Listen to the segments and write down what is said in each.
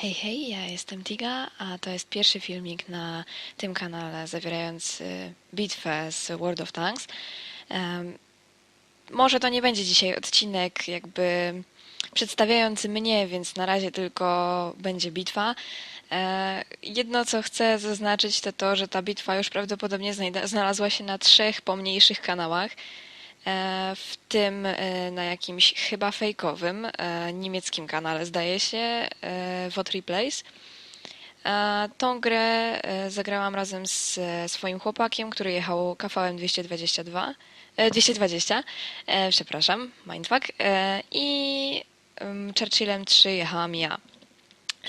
Hej, hej, ja jestem Tiga, a to jest pierwszy filmik na tym kanale zawierający bitwę z World of Tanks. Em, może to nie będzie dzisiaj odcinek jakby przedstawiający mnie, więc na razie tylko będzie bitwa. E, Jedno, co chcę zaznaczyć, to to, że ta bitwa już prawdopodobnie znalazła się na trzech pomniejszych kanałach. E, w tym e, na jakimś chyba fejkowym e, niemieckim kanale, zdaje się, Vot Replays. Tą grę zagrałam razem z swoim chłopakiem, który jechał KVM 222, e, 220, e, przepraszam, mindfuck, i em, Churchillem 3 jechałam ja.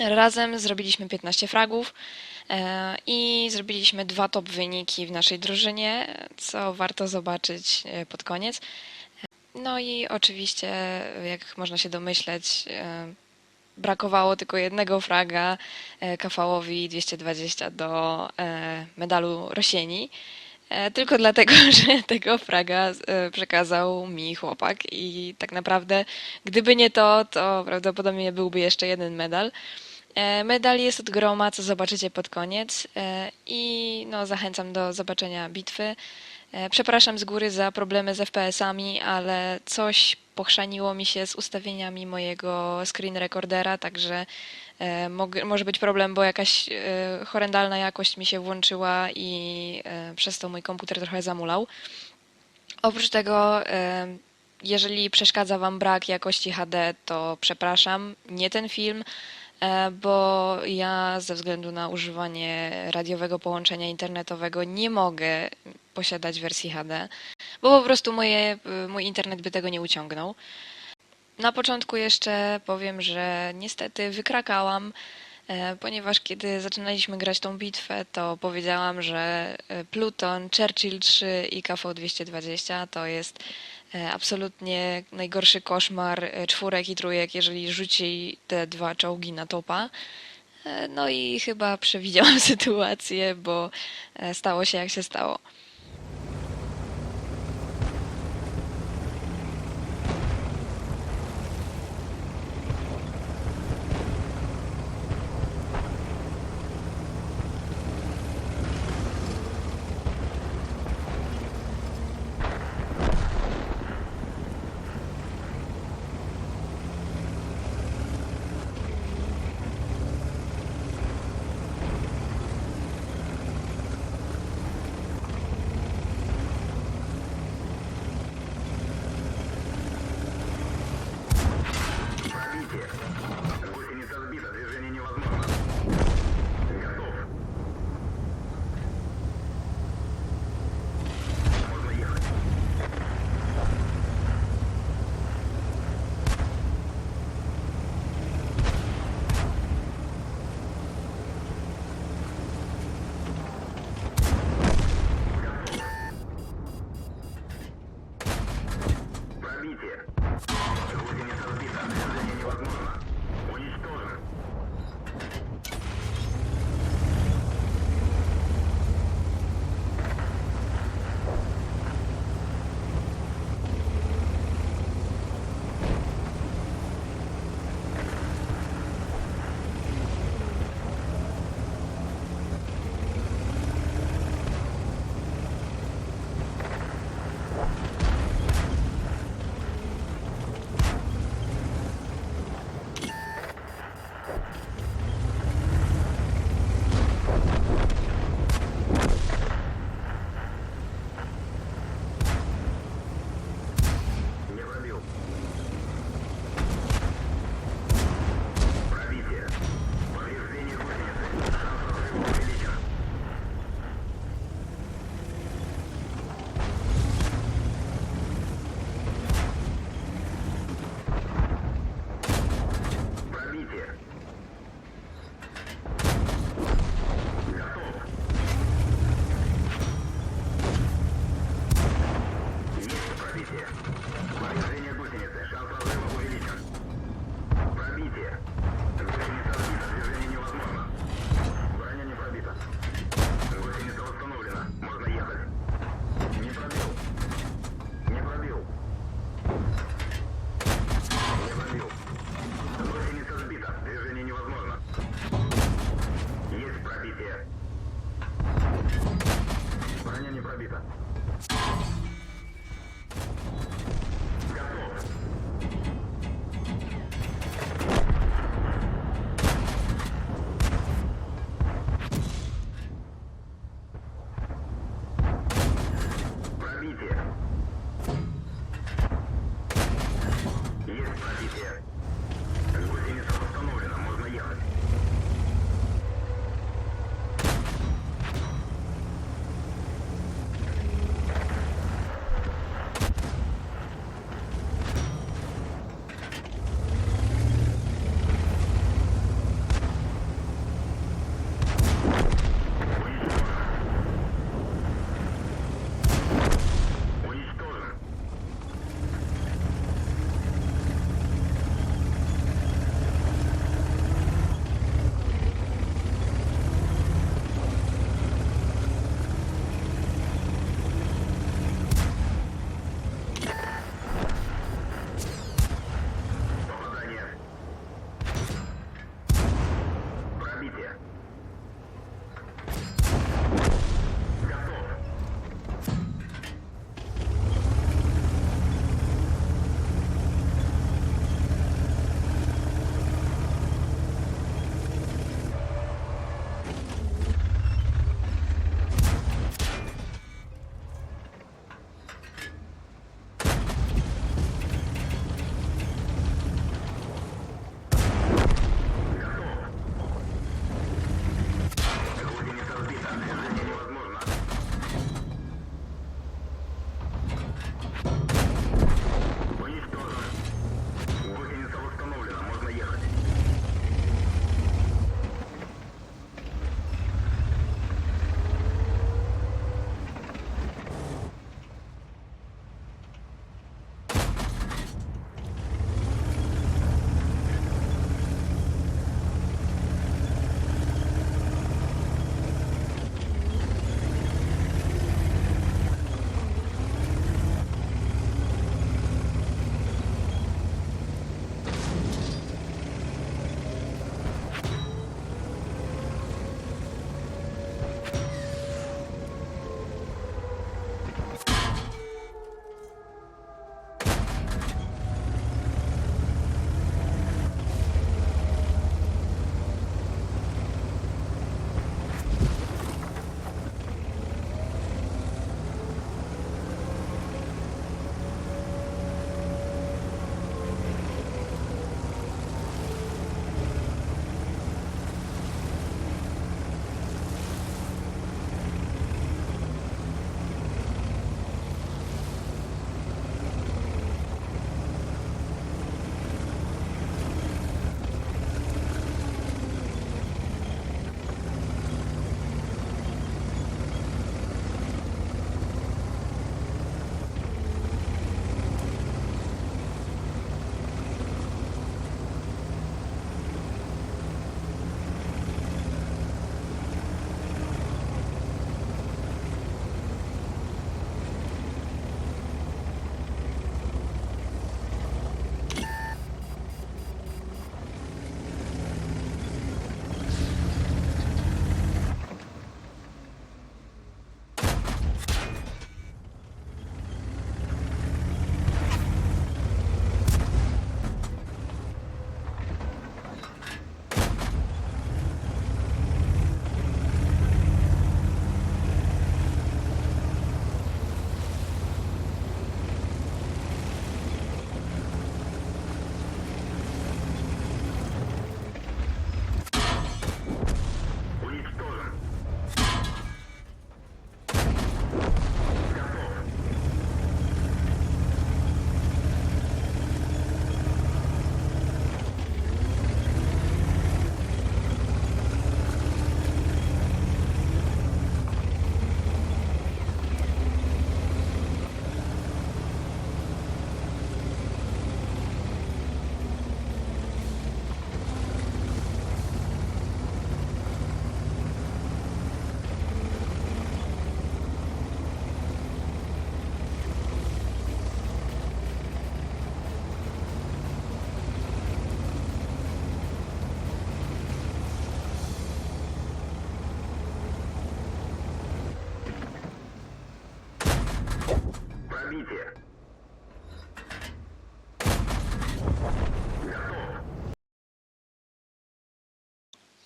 Razem zrobiliśmy 15 fragów i zrobiliśmy dwa top wyniki w naszej drużynie, co warto zobaczyć e, pod koniec. No i oczywiście, jak można się domyśleć, e, brakowało tylko jednego fraga e, KV-owi 220 do e, medalu Rosieni. E, Tylko dlatego, że tego fraga e, przekazał mi chłopak i tak naprawdę, gdyby nie to, to prawdopodobnie byłby jeszcze jeden medal. E, Medal jest od groma, co zobaczycie pod koniec e, i no, zachęcam do zobaczenia bitwy. E, Przepraszam z góry za problemy z FPS-ami, ale coś pochrzaniło mi się z ustawieniami mojego screen recordera, także może być problem, bo jakaś horrendalna jakość mi się włączyła i przez to mój komputer trochę zamulał. Oprócz tego, jeżeli przeszkadza Wam brak jakości HD, to przepraszam, nie ten film, bo ja ze względu na używanie radiowego połączenia internetowego nie mogę posiadać wersji HD, bo po prostu moje, e, mój internet by tego nie uciągnął. Na początku jeszcze powiem, że niestety wykrakałam, e, ponieważ kiedy zaczynaliśmy grać tą bitwę, to powiedziałam, że e, Pluton, Churchill 3 i KV-220 to jest e, absolutnie najgorszy koszmar e, czwórek i trójek, jeżeli rzuci te dwa czołgi na topa. E, No i chyba przewidziałam sytuację, bo e, stało się jak się stało. Броня не пробита.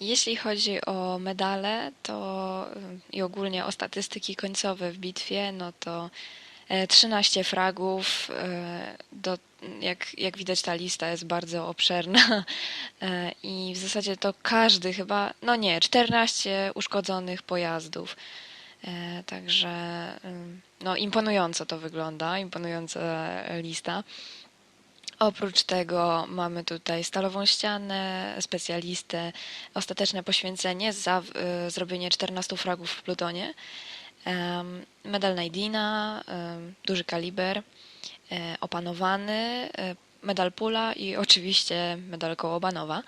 Jeśli chodzi o medale to y, i ogólnie o statystyki końcowe w bitwie, no to e, 13 fragów. E, do, jak, jak widać, ta lista jest bardzo obszerna e, i w zasadzie to każdy chyba, no nie, 14 uszkodzonych pojazdów. E, Także no, imponująco to wygląda, imponująca lista. Oprócz tego mamy tutaj stalową ścianę, specjalistę, ostateczne poświęcenie za y, zrobienie 14 fragów w plutonie, medal Najdina, duży kaliber, e, opanowany, e, medal Pula i oczywiście medal Kołobanowa.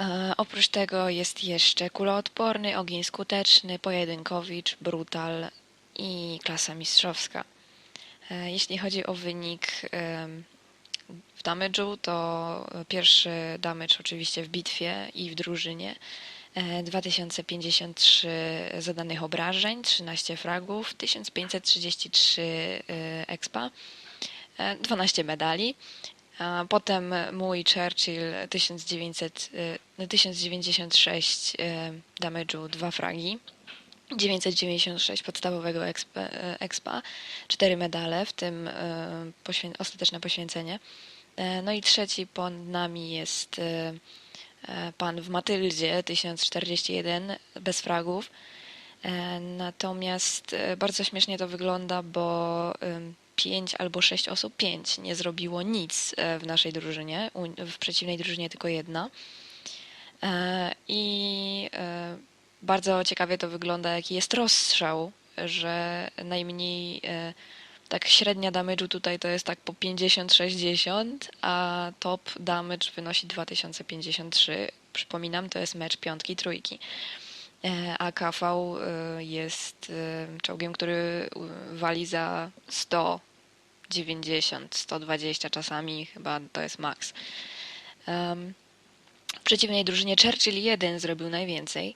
E, Oprócz tego jest jeszcze kuloodporny, ogień skuteczny, pojedynkowicz, brutal i klasa mistrzowska. E, Jeśli chodzi o wynik w damage'u, to pierwszy damage oczywiście w bitwie i w drużynie. E, 2053 zadanych obrażeń, 13 fragów, 1533 e, expa, e, 12 medali. Potem mój Churchill 1900, e, 1096 e, damage'u, 2 fragi. 996 podstawowego expa, e, expa, 4 medale, w tym poświę- ostateczne poświęcenie. E, No i trzeci pod nami jest e, pan w Matyldzie 1041 bez fragów. E, Natomiast bardzo śmiesznie to wygląda, bo 5 albo 6 osób, 5 nie zrobiło nic e, w naszej drużynie, w przeciwnej drużynie tylko jedna. E, I e, bardzo ciekawie to wygląda, jaki jest rozstrzał, że najmniej tak średnia damage'u tutaj to jest tak po 50-60, a top damage wynosi 2053. Przypominam, to jest mecz piątki, trójki. A KV jest czołgiem, który wali za 190, 120 czasami, chyba to jest. Em, w przeciwnej drużynie Churchill 1 zrobił najwięcej.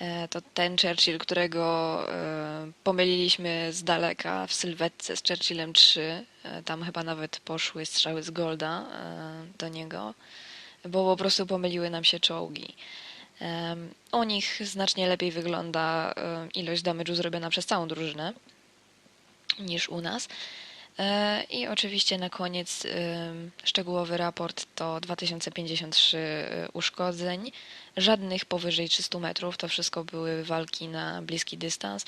E, To ten Churchill, którego e, pomyliliśmy z daleka w sylwetce z Churchillem 3. E, Tam chyba nawet poszły strzały z Golda do niego, bo po prostu pomyliły nam się czołgi. U nich znacznie lepiej wygląda ilość damage'u zrobiona przez całą drużynę niż u nas. E, I oczywiście na koniec szczegółowy raport to 2053 y, uszkodzeń, żadnych powyżej 300 metrów, to wszystko były walki na bliski dystans.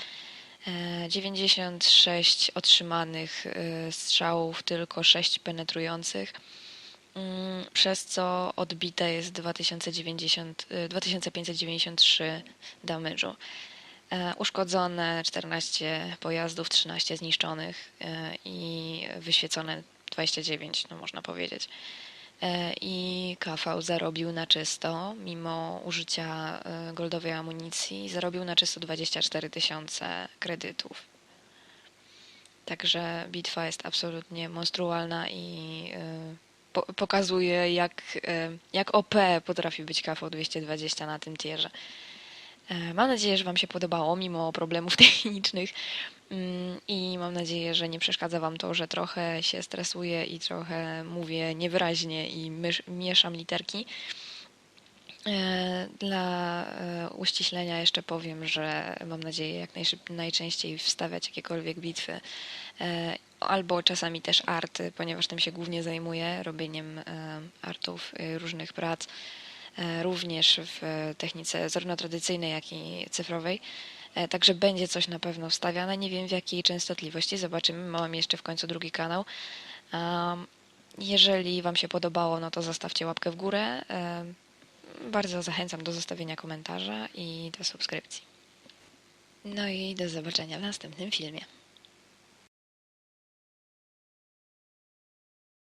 E, 96 otrzymanych y, strzałów, tylko 6 penetrujących, mm, przez co odbite jest 2090, y, 2593 damage'u. E, Uszkodzone 14 pojazdów, 13 zniszczonych e, i wyświecone 29, no można powiedzieć. E, I KV zarobił na czysto, mimo użycia goldowej amunicji, zarobił na czysto 24 tysiące kredytów. Także bitwa jest absolutnie monstrualna i po, pokazuje, jak, jak OP potrafi być KV 220 na tym tierze. E, Mam nadzieję, że Wam się podobało, mimo problemów technicznych. Mm, I mam nadzieję, że nie przeszkadza Wam to, że trochę się stresuję i trochę mówię niewyraźnie i mieszam literki. E, Dla e, uściślenia jeszcze powiem, że mam nadzieję jak najczęściej wstawiać jakiekolwiek bitwy albo czasami też arty, ponieważ tym się głównie zajmuję, robieniem artów różnych prac, również w e, technice zarówno tradycyjnej, jak i cyfrowej. E, Także będzie coś na pewno wstawiane. Nie wiem w jakiej częstotliwości, zobaczymy. Mam jeszcze w końcu drugi kanał. Jeżeli Wam się podobało, no to zostawcie łapkę w górę. Bardzo zachęcam do zostawienia komentarza i do subskrypcji. No i do zobaczenia w następnym filmie.